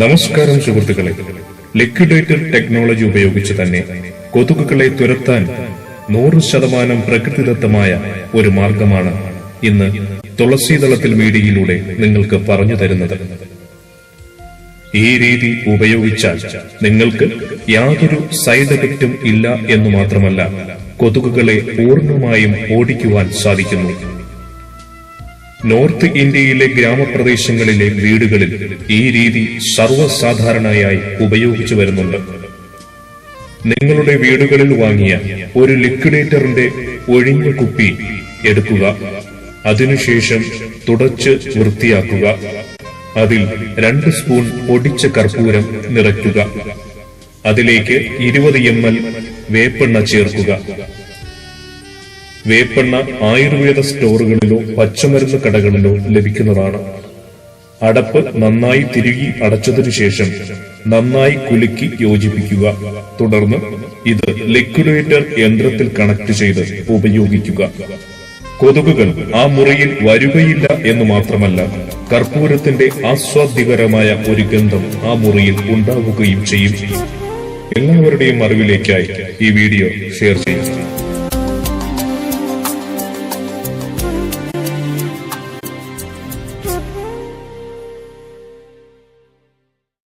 നമസ്കാരം സുഹൃത്തുക്കളെ. Liquidator technology ഉപയോഗിച്ച് തന്നെ കൊതുകുകളെ തുരത്താൻ നൂറ് ശതമാനം പ്രകൃതിദത്തമായ ഒരു മാർഗമാണ് ഇന്ന് തുളസീതളത്തിൽ മീഡിയയിലൂടെ നിങ്ങൾക്ക് പറഞ്ഞു തരുന്നത്. ഈ രീതി ഉപയോഗിച്ചാൽ നിങ്ങൾക്ക് യാതൊരു സൈഡ് എഫക്റ്റും ഇല്ല എന്ന് മാത്രമല്ല കൊതുകുകളെ പൂർണമായും ഓടിക്കുവാൻ സാധിക്കുന്നു. നോർത്ത് ഇന്ത്യയിലെ ഗ്രാമപ്രദേശങ്ങളിലെ വീടുകളിൽ ഈ രീതി സർവസാധാരണയായി ഉപയോഗിച്ചു വരുന്നുണ്ട്. നിങ്ങളുടെ വീടുകളിൽ വാങ്ങിയ ഒരു ലിക്വിഡേറ്ററിന്റെ ഒഴിഞ്ഞ കുപ്പി എടുക്കുക. അതിനുശേഷം തുടച്ച് വൃത്തിയാക്കുക. അതിൽ രണ്ട് സ്പൂൺ പൊടിച്ച കർപ്പൂരം നിറയ്ക്കുക. അതിലേക്ക് ഇരുപത് എം എൽ വേപ്പെണ്ണ ചേർക്കുക. വേപ്പെണ്ണ ആയുർവേദ സ്റ്റോറുകളിലോ പച്ചമരുന്ന് കടകളിലോ ലഭിക്കുന്നതാണ്. അടപ്പ് നന്നായി തിരുകി അടച്ചതിനു ശേഷം നന്നായി കുലുക്കി യോജിപ്പിക്കുക. തുടർന്ന് ഇത് ലിക്വിഡേറ്റർ യന്ത്രത്തിൽ കണക്ട് ചെയ്ത് ഉപയോഗിക്കുക. കൊതുകുകൾ ആ മുറിയിൽ വരുകയില്ല എന്ന് മാത്രമല്ല കർപ്പൂരത്തിന്റെ ആസ്വാദ്യകരമായ ഒരു ഗന്ധം ആ മുറിയിൽ ഉണ്ടാവുകയും ചെയ്യും. എല്ലാവരുടെയും അറിവിലേക്കായി ഈ വീഡിയോ ഷെയർ ചെയ്യും